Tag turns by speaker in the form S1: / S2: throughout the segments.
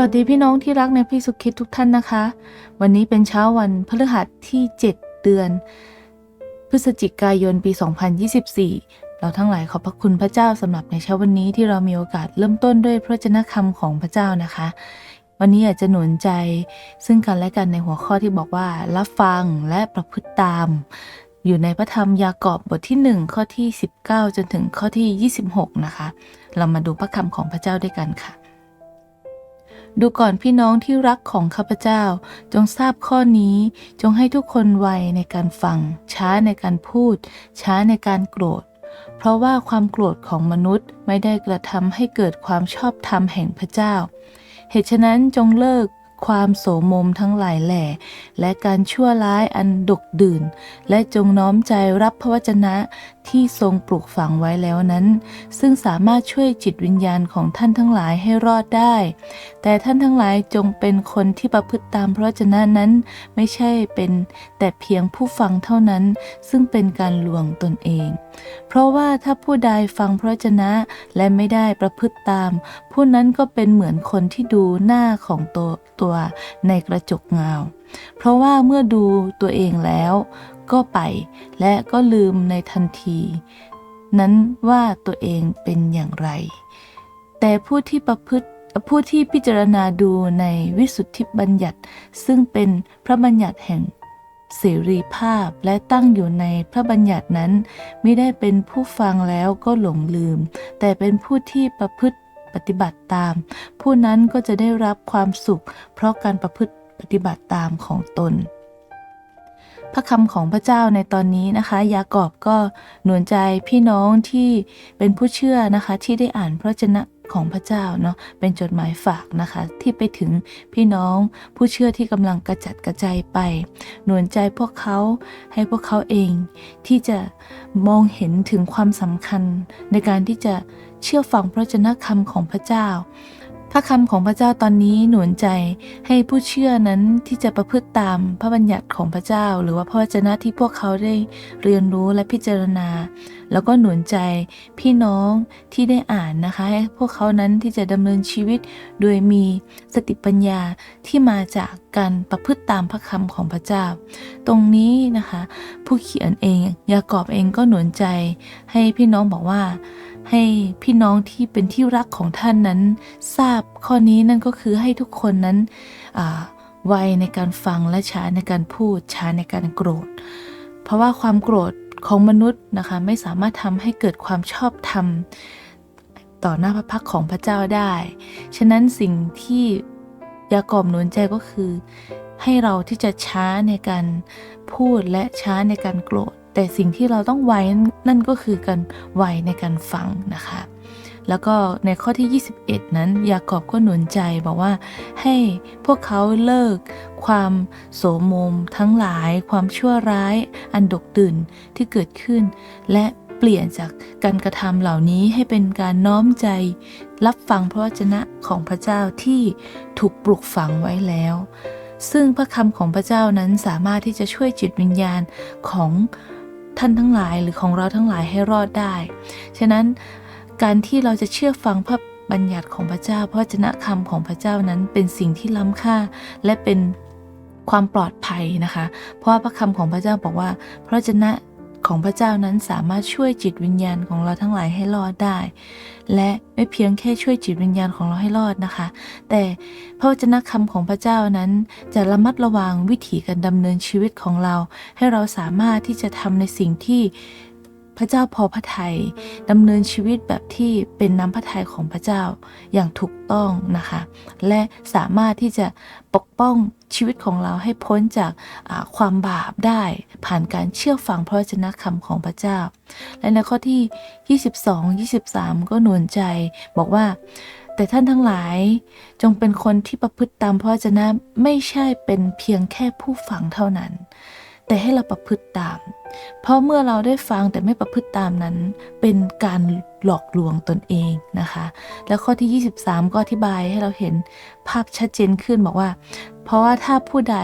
S1: วัสดีพี่น้องที่รักในพระเยสุคริสต์ทุกท่านนะคะ วันนี้เป็นเช้าวันพฤหัสที่ 7 เดือน พฤศจิกายนปี 2024 เราทั้งหลายขอบพระคุณพระเจ้าสำหรับในเช้าวันนี้ที่เรามีโอกาสเริ่มต้นด้วยพระวจนะคำของพระเจ้านะคะ วันนี้อยากจะหนุนใจซึ่งกันและกันในหัวข้อที่บอกว่า รับฟังและประพฤติตาม อยู่ในพระธรรมยากอบบทที่ 1 ข้อที่ 19 จนถึงข้อที่ 26 นะคะ เรามาดูพระคำของพระเจ้าด้วยกันค่ะ ดูก่อนพี่น้องที่รักของข้าพเจ้า จงทราบข้อนี้ จงให้ทุกคนไวในการฟัง ช้าในการพูด ช้าในการโกรธ เพราะว่าความโกรธของมนุษย์ไม่ได้กระทำให้เกิดความชอบธรรมแห่งพระเจ้า เหตุฉะนั้นจงเลิกความโสมมทั้งหลายแหล่ และการชั่วร้ายอันดกดื่น และจงน้อมใจรับพระวจนะที่ทรงปลูกฝังไว้แล้วนั้น ซึ่งสามารถช่วยจิตวิญญาณของท่านทั้งหลายให้รอดได้ แต่ท่านทั้งหลายจงเป็นคนที่ประพฤติตามพระวจนะนั้น ไม่ใช่เป็นแต่เพียงผู้ฟังเท่านั้น ซึ่งเป็นการลวงตนเอง เพราะว่าถ้าผู้ใดฟังพระวจนะและไม่ได้ประพฤติตาม ผู้นั้นก็เป็นเหมือนคนที่ดูหน้าของตัวตัวในกระจกเงา เพราะว่าเมื่อดูตัวเองแล้วก็ไปและก็ลืมในทันที นั้นว่าตัวเองเป็นอย่างไร แต่ผู้ที่ประพฤติผู้ที่พิจารณาดูในวิสุทธิบัญญัติ ซึ่งเป็นพระบัญญัติแห่งเสรีภาพและตั้งอยู่ในพระบัญญัตินั้น ไม่ได้เป็นผู้ฟังแล้วก็หลงลืม แต่เป็นผู้ที่ประพฤติปฏิบัติตาม ผู้นั้นก็จะได้รับความสุข เพราะการประพฤติ ปฏิบัติตามของตน พระคำของพระเจ้าในตอนนี้นะคะ ยากอบก็หนุนใจพี่น้องที่เป็นผู้เชื่อนะคะ ที่ได้อ่านพระวจนะของพระเจ้าเนาะเป็นจดหมายฝากนะคะ ที่ไปถึงพี่น้องผู้เชื่อที่กำลังกระจัดกระจายไป หนุนใจพวกเขาให้พวกเขาเอง ที่จะมองเห็นถึงความสำคัญในการที่จะเชื่อฟังพระวจนะคำของพระเจ้า พระคำของพระเจ้าตอนนี้หนุนใจให้ผู้เชื่อนั้นที่จะประพฤติตามพระบัญญัติของพระเจ้า หรือว่าพระวจนะที่พวกเขาได้เรียนรู้และพิจารณา แล้วก็หนุนใจพี่น้องที่ได้อ่านนะคะให้พวกเขานั้นที่จะดำเนินชีวิต โดยมีสติปัญญาที่มาจากการประพฤติตามพระคำของพระเจ้า ตรงนี้นะคะ ผู้เขียนเองยากอบเองก็หนุนใจให้พี่น้องบอกว่า ให้พี่น้องที่เป็นที่รักของท่านนั้น ทราบข้อนี้นั่นก็คือให้ทุกคนนั้นไวในการฟังและช้าในการพูดช้าในการโกรธ เพราะว่าความโกรธของมนุษย์นะคะไม่สามารถทำให้เกิดความชอบธรรมต่อหน้าพระพักของพระเจ้าได้ ฉะนั้นสิ่งที่ยากอบหนุนใจก็คือ ให้เราที่จะช้าในการพูดและช้าในการโกรธ แต่สิ่งที่เราต้องไว้นั่นก็คือการไวในการฟังนะคะ แล้วก็ในข้อที่ 21 นั้น ยากอบก็หนุนใจบอกว่าให้พวกเขาเลิก ความโสมมทั้งหลาย ความชั่วร้ายอันดกดื่นที่เกิดขึ้น และเปลี่ยนจากการกระทำเหล่านี้ให้เป็นการน้อมใจ รับฟังพระวจนะของพระเจ้าที่ถูกปลูกฝังไว้แล้วซึ่งพระคำของพระเจ้านั้นสามารถที่จะช่วยจิตวิญญาณของ ท่านทั้งหลายหรือของเราทั้งหลายให้รอดได้ ฉะนั้นการที่เราจะเชื่อฟังพระบัญญัติของพระเจ้า พระวจนะคำของพระเจ้านั้นเป็นสิ่งที่ล้ำค่าและเป็นความปลอดภัยนะคะ เพราะว่าพระคำของพระเจ้าบอกว่าพระวจนะ ของพระเจ้านั้นสามารถช่วยจิตวิญญาณของเราทั้งหลายให้รอดได้ และไม่เพียงแค่ช่วยจิตวิญญาณของเราให้รอดนะคะ แต่พระวจนะคำของพระเจ้านั้นจะระมัดระวังวิถีการดำเนินชีวิตของเรา ให้เราสามารถที่จะทำในสิ่งที่ พระเจ้าพอพระทัยดำเนินชีวิตแบบที่เป็นน้ำพระทัยของพระเจ้าอย่างถูกต้องนะคะ และสามารถที่จะปกป้องชีวิตของเราให้พ้นจากความบาปได้ผ่านการเชื่อฟังพระวจนะคำของพระเจ้า และในข้อที่ 22 23 ก็หนุนใจบอกว่าแต่ท่านทั้งหลายจงเป็นคนที่ประพฤติตามพระวจนะไม่ใช่เป็นเพียงแค่ผู้ฟังเท่านั้น แต่ให้เราประพฤติตาม เพราะเมื่อเราได้ฟังแต่ไม่ประพฤติตามนั้น เป็นการหลอกลวงตนเองนะคะ แล้วข้อที่ 23 ก็อธิบายให้เราเห็นภาพชัดเจนขึ้นบอกว่า เพราะว่าถ้าผู้ใด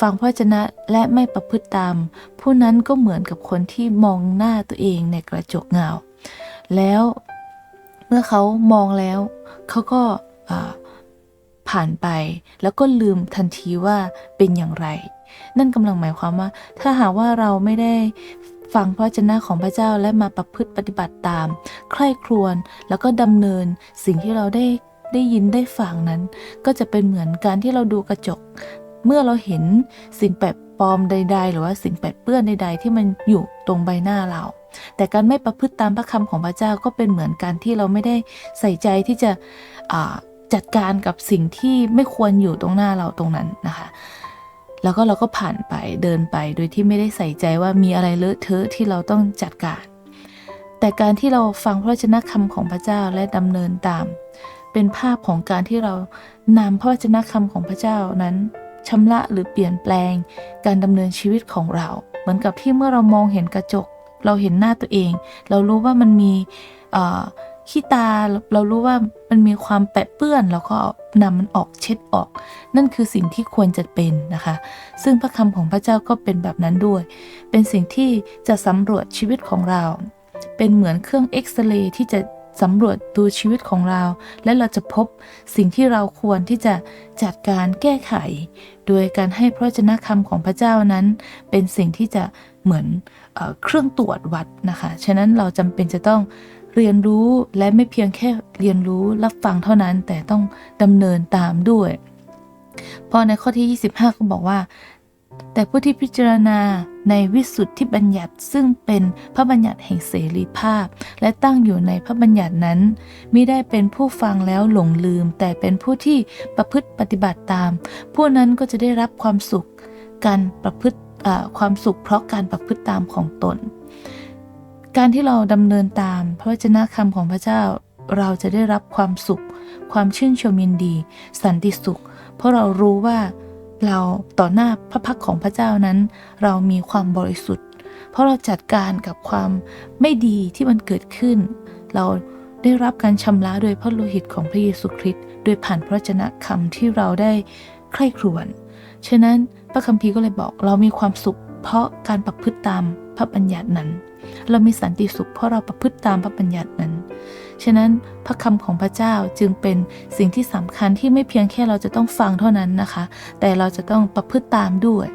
S1: ฟังพระวจนะและไม่ประพฤติตาม ผู้นั้นก็เหมือนกับคนที่มองหน้าตัวเองในกระจกเงาแล้วเมื่อเขามองแล้วเขาก็ ผ่านไป แล้วก็ลืมทันทีว่าเป็นอย่างไร นั่นกำลังหมายความว่า ถ้าหากว่าเราไม่ได้ฟังพระวจนะของพระเจ้าและมาประพฤติปฏิบัติตาม ใคร่ครวญแล้วก็ดำเนินสิ่งที่เราได้ได้ยินได้ฟังนั้น ก็จะเป็นเหมือนการที่เราดูกระจก เมื่อเราเห็นสิ่งแปลกปลอมใด ๆ หรือว่าสิ่งแปลกเปื้อนใด ๆ ที่มันอยู่ตรงใบหน้าเรา แต่การไม่ประพฤติตามพระคำของพระเจ้าก็เป็นเหมือนการที่เราไม่ได้ใส่ใจที่จะ จัดการกับสิ่งที่ไม่ควรอยู่ตรงหน้าเราตรงนั้นนะคะ แล้วก็เราก็ผ่านไปเดินไปโดยที่ไม่ได้ใส่ใจว่ามีอะไรเลอะเทอะที่เราต้องจัดการ แต่การที่เราฟังพระวจนะคำของพระเจ้าและดำเนินตาม เป็นภาพของการที่เรานำพระวจนะคำของพระเจ้านั้นชำระหรือเปลี่ยนแปลง การดำเนินชีวิตของเรา เหมือนกับที่เมื่อเรามองเห็นกระจก เราเห็นหน้าตัวเอง เรารู้ว่ามันมีอ่อ ขี้ตาเรารู้ว่ามันมีความแปะเปื้อนแล้วก็นำมันออกเช็ดออก นั่นคือสิ่งที่ควรจะเป็นนะคะ ซึ่งพระคำของพระเจ้าก็เป็นแบบนั้นด้วย เป็นสิ่งที่จะสำรวจชีวิตของเรา เป็นเหมือนเครื่องเอ็กซเรย์ที่จะสำรวจดูชีวิตของเรา และเราจะพบสิ่งที่เราควรที่จะจัดการแก้ไข โดยการให้พระวจนะคำของพระเจ้านั้น เป็นสิ่งที่จะเหมือนเอเครื่องตรวจวัดนะคะ ฉะนั้นเราจำเป็นจะต้อง เรียนรู้และไม่เพียงแค่เรียนรู้รับฟังเท่านั้นแต่ต้องดำเนินตามด้วยพราะในข้อที่ 25 ก็บอกว่า แต่ผู้ที่พิจารณาในวิสุทธิบัญญัติซึ่งเป็นพระบัญญัติแห่งเสรีภาพ และตั้งอยู่ในพระบัญญัตินั้นมิได้เป็นผู้ฟังแล้วหลงลืม แต่เป็นผู้ที่ประพฤติปฏิบัติตาม ผู้นั้นก็จะได้รับความสุขการประพฤติความสุขเพราะการประพฤติตามของตน การที่เราดำเนินตามพระวจนะคำของพระเจ้า เราจะได้รับความสุข ความชื่นชมยินดี สันติสุข เพราะเรารู้ว่าเราต่อหน้าพระพักของพระเจ้านั้น เรามีความบริสุทธิ์ เพราะเราจัดการกับความไม่ดีที่มันเกิดขึ้น เราได้รับการชำระโดยพระโลหิตของพระเยซูคริสต์โดยผ่านพระวจนะคำที่เราได้ใคร่ครวญฉะนั้นพระคัมภีร์ก็เลยบอกเรามีความสุข เพราะการประพฤติตามพระบัญญัตินั้น เรามีสันติสุขเพราะเราประพฤติตามพระบัญญัตินั้น ฉะนั้นพระคำของพระเจ้าจึงเป็นสิ่งที่สำคัญที่ไม่เพียงแค่เราจะต้องฟังเท่านั้นนะคะ แต่เราจะต้องประพฤติตามด้วย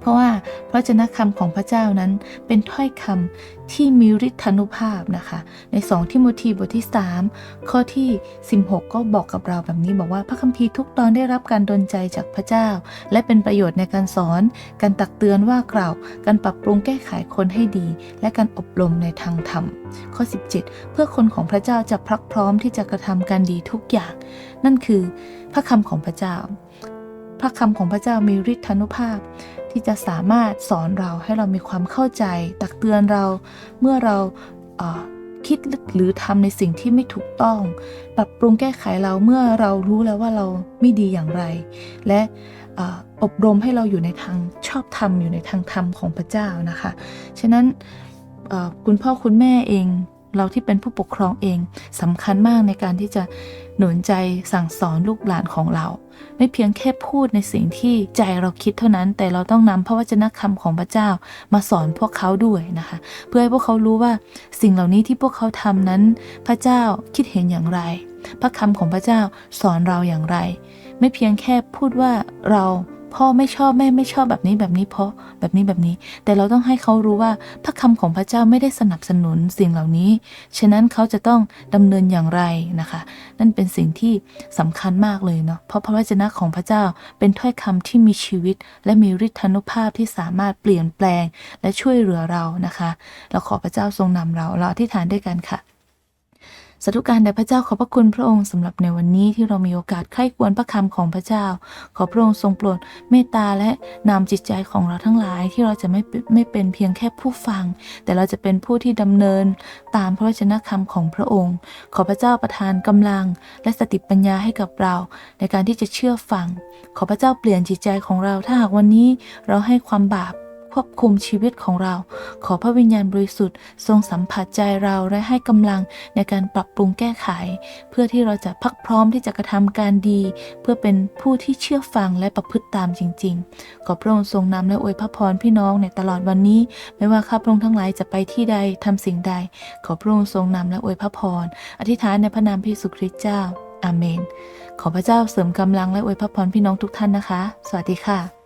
S1: เพราะว่าพระวจนะคำของพระเจ้านั้นเป็นถ้อยคำที่มีฤทธานุภาพนะคะ ใน2ทิโมธีบทที่ 3 ข้อที่ 16 ก็บอกกับเราแบบนี้บอกว่าพระคัมภีร์ทุกตอนได้รับการดลใจจากพระเจ้า และเป็นประโยชน์ในการสอน การตักเตือนว่ากล่าว การปรับปรุงแก้ไขคนให้ดี และการอบรมในทางธรรม ข้อ 17 เพื่อคนของพระเจ้าจะพรักพร้อมที่จะกระทำการดีทุกอย่าง นั่นคือพระคำของพระเจ้า พระคำของพระเจ้ามีฤทธานุภาพ ที่จะสามารถสอนเราให้เรามีความเข้าใจ ตักเตือนเราเมื่อเราเคิดหรือทำในสิ่งที่ไม่ถูกต้อง ปรับปรุงแก้ไขเราเมื่อเรารู้แล้วว่าเราไม่ดีอย่างไร และอบรมให้เราอยู่ในทางชอบธรรมอยู่ในทางธรรมของพระเจ้านะคะ ฉะนั้นคุณพ่อคุณแม่เอง เราที่เป็นผู้ปกครองเองสำคัญมากในการที่จะหนุนใจสั่งสอนลูกหลานของเรา ไม่เพียงแค่พูดในสิ่งที่ใจเราคิดเท่านั้น แต่เราต้องนำพระวจนะคำของพระเจ้ามาสอนพวกเขาด้วยนะคะ เพื่อให้พวกเขารู้ว่าสิ่งเหล่านี้ที่พวกเขาทำนั้น พระเจ้าคิดเห็นอย่างไร พระคำของพระเจ้าสอนเราอย่างไร ไม่เพียงแค่พูดว่าเรา พ่อไม่ชอบแม่ไม่ชอบแบบนี้แบบนี้เพราะแบบนี้แบบนี้ แต่เราต้องให้เขารู้ว่าพระคำของพระเจ้าไม่ได้สนับสนุนสิ่งเหล่านี้ ฉะนั้นเขาจะต้องดำเนินอย่างไรนะคะ นั่นเป็นสิ่งที่สำคัญมากเลยเนาะเพราะพระวจนะของพระเจ้าเป็นถ้อยคำที่มีชีวิต และมีฤทธานุภาพที่สามารถเปลี่ยนแปลงและช่วยเหลือเรานะคะ เราขอพระเจ้าทรงนำเราเราอธิษฐานด้วยกันค่ะ สาธุการแด่พระเจ้าขอพระคุณพระองค์สำหรับในวันนี้ที่เรามีโอกาสใคร่ควรพระคำของพระเจ้า ขอพระองค์ทรงโปรดเมตตาและนำจิตใจของเราทั้งหลายที่เราจะไม่ไม่เป็นเพียงแค่ผู้ฟัง แต่เราจะเป็นผู้ที่ดำเนินตามพระวจนะคำของพระองค์ ขอพระเจ้าประทานกำลังและสติปัญญาให้กับเรา ในการที่จะเชื่อฟัง ขอพระเจ้าเปลี่ยนจิตใจของเราถ้าหากวันนี้เราให้ความบาป ควบคุมชีวิตของเรา ขอพระวิญญาณบริสุทธิ์ทรงสัมผัสใจเราและให้กำลังในการปรับปรุงแก้ไข เพื่อที่เราจะพักพร้อมที่จะกระทำการดี เพื่อเป็นผู้ที่เชื่อฟังและประพฤติตามจริง ๆ ขอพระองค์ทรงนำและอวยพระพรพี่น้องในตลอดวันนี้ ไม่ว่าข้าพระองค์ทั้งหลายจะไปที่ใดทำสิ่งใด ขอพระองค์ทรงนำและอวยพระพรอธิษฐานในพระนามพระเยซูคริสต์เจ้าอาเมน ขอพระเจ้าเสริมกำลังและอวยพรพี่น้องทุกท่านนะคะ สวัสดีค่ะ